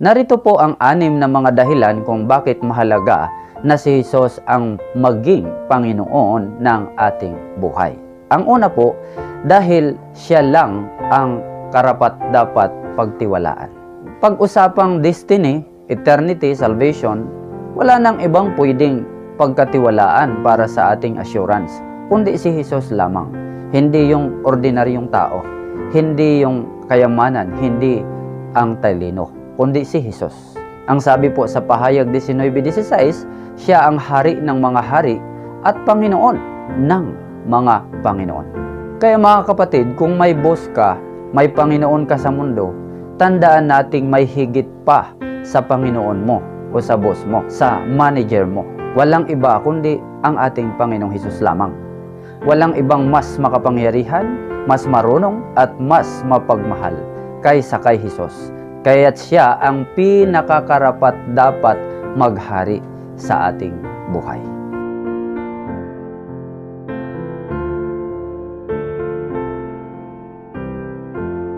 Narito po ang anim na mga dahilan kung bakit mahalaga na si Jesus ang maging Panginoon ng ating buhay. Ang una po, dahil siya lang ang karapat dapat pagtiwalaan. Pag-usapang destiny, eternity, salvation, wala nang ibang pwedeng pagkatiwalaan para sa ating assurance, kundi si Jesus lamang. Hindi yung ordinaryong tao, hindi yung kayamanan, hindi ang talino, kundi si Jesus. Ang sabi po sa pahayag 19.16, siya ang hari ng mga hari at Panginoon ng mga Panginoon. Kaya mga kapatid, kung may boss ka, may Panginoon ka sa mundo, tandaan nating may higit pa sa Panginoon mo o sa boss mo, sa manager mo. Walang iba kundi ang ating Panginoong Hesus lamang. Walang ibang mas makapangyarihan, mas marunong at mas mapagmahal kaysa kay Hesus. Kaya't siya ang pinakakarapat dapat maghari sa ating buhay.